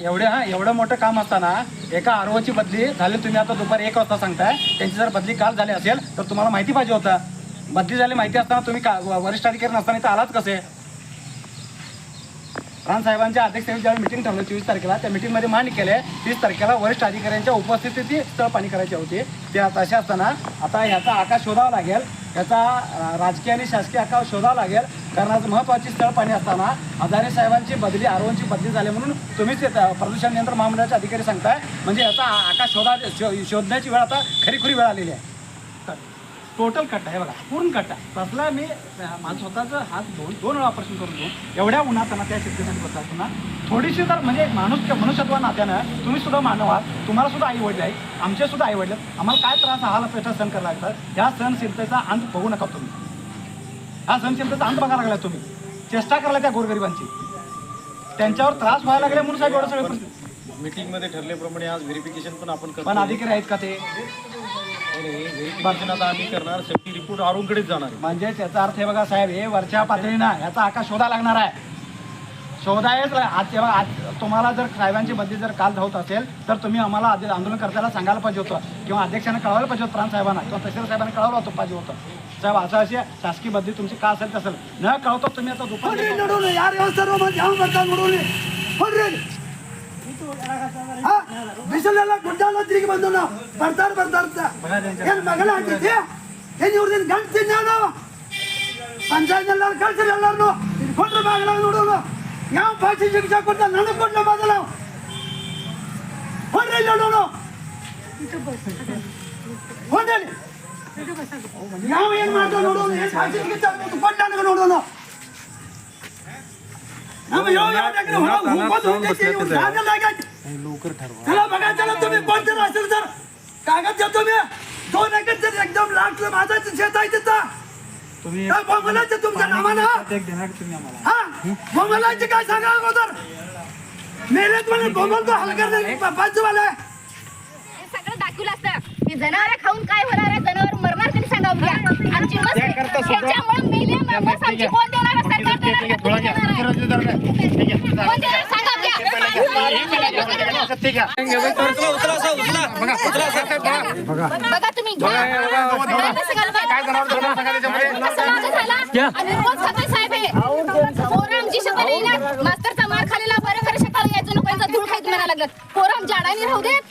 एवढे हा एवढं मोठं काम असताना एका आरोची बदली झाली तुम्ही आता दुपारी एक वाजता सांगताय. त्यांची जर बदली काल झाली असेल तर तुम्हाला माहिती पाहिजे होता. बदली झाली माहिती असताना तुम्ही का वरिष्ठ अधिकारी नसताना इथं आलाच कसे? राणसाहेबांच्या अध्यक्षतेने ज्यावेळी मिटिंग ठेवली चोवीस तारखेला त्या मिटिंगमध्ये मान्य केले. तीस तारखेला वरिष्ठ अधिकाऱ्यांच्या उपस्थितीत ती स्थळ पाणी करायची होती. ते आता असे असताना आता ह्याचा आकाश शोधावा लागेल. ह्याचा राजकीय आणि शासकीय आकाश शोधावा लागेल. कारण आज महत्त्वाची स्थळ पाणी असताना हजारे साहेबांची बदली आरोची बदली झाली म्हणून तुम्हीच ते, प्रदूषण नियंत्रण महामंडळाचे अधिकारी सांगताय. म्हणजे याचा आकाश शोधा शो- शोधण्याची वेळ आता खरीखुरी वेळ आलेली आहे. टोटल कट्टा आहे. बघा पूर्ण कट्टा तसला मी माझं स्वतःचं हात धुवून दोन वेळा ऑपरेशन करून घेऊन एवढ्या उन्हाताना त्या शेतकऱ्यांसाठी बसला असताना थोडीशी तर म्हणजे एक माणूस मनुष्यत्व नात्यानं तुम्ही सुद्धा मानव आहात. तुम्हाला सुद्धा आई वडील आहे आमचे सुद्धा आई वडील आम्हाला काय त्रास हाल अपेक्षा सण करायला लागतात ह्या सहनशीलतेचा अंत बघू नका तुम्ही. हा सहनशीलतेचा अंत बघायला लागला तुम्ही. चेष्टा करायला त्या गोरगरिबांची. त्यांच्यावर त्रास व्हायला लागले म्हणून साहेब एवढं सगळं. मीटिंगमध्ये ठरल्याप्रमाणे आज व्हेरिफिकेशन पण आपण करतो पण अधिकारी आहेत का ते? व्हेरिफिकेशन आता आम्ही करणार. सेफ्टी रिपोर्ट आरोग्यकडेच जाणार आहे. म्हणजे त्याचा अर्थ आहे बघा साहेब हे वरच्या पातळीनं याचा आकाश शोधा लागणार आहे. शोधायच ला- आज तेव्हा आज तुम्हाला जर साहेबांची बदली जर काल धावत असेल तर तुम्ही आम्हाला आधी आंदोलनकर्त्याला सांगायला पाहिजे होतं किंवा अध्यक्षांना कळवायला पाहिजे होतं प्रांत साहेबांना किंवा तहसील साहेबांना कळवलं होतं पाहिजे होतं साहेब असं अशी शासकीय बदली तुमची का असेल तसेल न कळवतो तुम्ही आता दुपारी ನೋಡೋಣ ಯಾರು ಯಾವ ಸರ್ವ ಮಂದಿ ಯಾವ ಬರ್ತಾನೆ ನೋಡೋಣ ಹೊರ್ರಿ ಹಾ ಬಿಸಿಲೆಲ್ಲ ಗುಡ್ಡಾಲ ತಿರುಗಿ ಬಂದು ನಾವು ಬರ್ತಾರ ಬರ್ತಾರ ಏನ್ ಮಗಳ ಹಾಕಿದ್ದೆ ಏನ್ ಇವ್ರದಿನ ಗಂಟು ತಿನ್ನ ನಾವು ಪಂಚಾಯತ್ ಎಲ್ಲಾರು ಕಳ್ಸಿರಿ ಎಲ್ಲಾರು ಕೊಟ್ರೆ ಬಾಗಿಲ ನೋಡೋಣ ಯಾವ ಭಾಷೆ ಶಿಕ್ಷೆ ಕೊಟ್ಟ ನನಗೆ ಕೊಟ್ಟ ಮೊದಲು ಹೊರ್ರಿ ನೋಡೋಣ ಹೊಂದೇಳಿ ಯಾವ ಏನ್ ಮಾಡ್ತಾವ ನೋಡೋಣ ಏನ್ ಭಾಷೆ ಶಿಕ್ಷೆ ಕೊಟ್ಟ ನನಗೆ ನೋಡೋಣ ನಮ್ಮ ಯೋಗ ಯಾವ್ದಾಗ್ಲಿ ಹೊರಗ್ ಹೋಗೋದು ಹೋಗೈತಿ, ಇವ್ರು ದಾರಿಯಲ್ಲಿ ಆಗೈತಿ. चला बघा चला तुम्ही कोणते असेल तर कागद द्या तुम्ही दोन एकर जर एकदम लाटलं माझं शेत आहे तिथं तुम्ही काय बोंबलायचं तुमच्या नावानं एक देणार तुम्ही आम्हाला हा बोंबलायचं काय सांगा अगोदर मेलेत म्हणे बोंबल तो हलकर नाही बाजूवाला हे सगळं दाखवलं असतं की जनावर खाऊन काय होणार आहे जनावर मरणार कधी सांगा उद्या आमची मस ह्याच्यामुळे मेले मस आमची कोण देणार आहे? सरकार देणार का? तुम्ही देणार आहे? कोण देणार सांगा उद्या. बघा तुम्ही घ्या. कसं हे. मास्तरचा मार खालेला बरं खरं शकाल यायचं नको यांचा धूळ खायचं म्हणायला लागलं पोरं अडाणी राहू देत.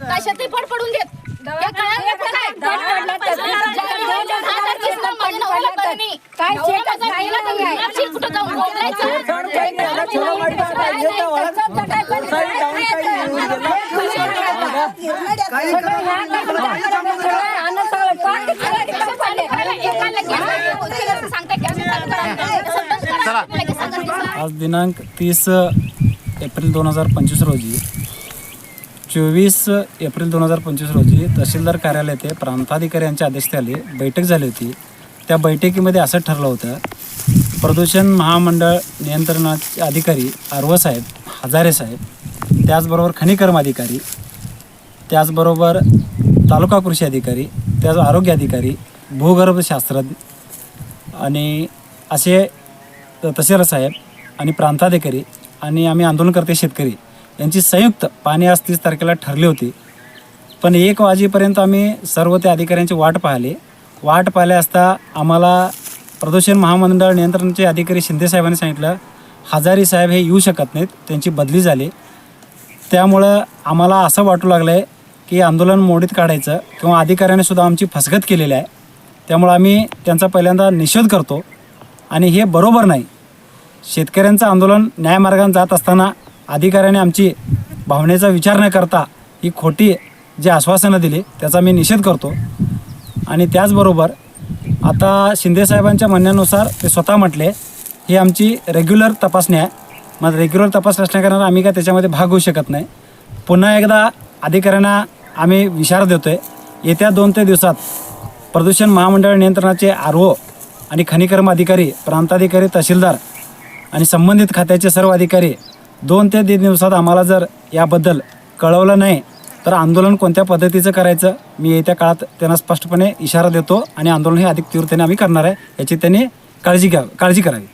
काय शेती पड पडून देत. काय? ज्या दहा तारखेला माझ्या नवऱ्याला बरं नाही. नवरा माझा गेला तर घराची कुठं जाऊन बोलायचं आज दिनांक तीस एप्रिल दोन हजार पंचवीस रोजी चोवीस एप्रिल दोन हजार पंचवीस रोजी तहसीलदार कार्यालय येथे प्रांताधिकारी यांच्या अध्यक्षतेखाली बैठक झाली होती. त्या बैठकीमध्ये असं ठरलं होतं प्रदूषण महामंडळ नियंत्रणाचे अधिकारी आर्व साहेब हजारे साहेब त्याचबरोबर खनिकर्म अधिकारी त्याचबरोबर तालुका कृषी अधिकारी त्याच आरोग्य अधिकारी भूगर्भशास्त्रज्ञ आणि असे तहसीलदार साहेब आणि प्रांताधिकारी आणि आम्ही आंदोलनकर्ते शेतकरी यांची संयुक्त पाणी आज तीस तारखेला ठरली होती. पण एक वाजेपर्यंत आम्ही सर्व त्या अधिकाऱ्यांची वाट पाहिली. वाट पाहिल्या असता आम्हाला प्रदूषण महामंडळ नियंत्रणाचे अधिकारी शिंदे साहेबांनी सांगितलं हजारी साहेब हे येऊ शकत नाहीत त्यांची बदली झाली. त्यामुळं आम्हाला असं वाटू लागलं आहे की आंदोलन मोडीत काढायचं किंवा अधिकाऱ्याने सुद्धा आमची फसगत केलेली आहे. त्यामुळं आम्ही त्यांचा पहिल्यांदा निषेध करतो. आणि हे बरोबर नाही. शेतकऱ्यांचं आंदोलन न्यायमार्गाने जात असताना अधिकाऱ्याने आमची भावनेचा विचार न करता ही खोटी जी आश्वासनं दिली त्याचा मी निषेध करतो. आणि त्याचबरोबर आता शिंदेसाहेबांच्या म्हणण्यानुसार ते स्वतः म्हटले ही आमची रेग्युलर तपासणी आहे. मग रेग्युलर तपास असण्याकारणानं आम्ही काय त्याच्यामध्ये भाग घेऊ शकत नाही. पुन्हा एकदा अधिकाऱ्यांना आम्ही विचार देतो आहे येत्या दोन ते दिवसात प्रदूषण महामंडळ नियंत्रणाचे आर ओ आणि खनिकर्म अधिकारी प्रांताधिकारी तहसीलदार आणि संबंधित खात्याचे सर्व अधिकारी दोन ते तीन दिवसात आम्हाला जर याबद्दल कळवलं नाही तर आंदोलन कोणत्या पद्धतीचं करायचं मी येत्या काळात त्यांना स्पष्टपणे इशारा देतो आणि आंदोलन हे अधिक तीव्रतेने आम्ही करणार आहे याची त्यांनी काळजी घ्या काळजी करावी.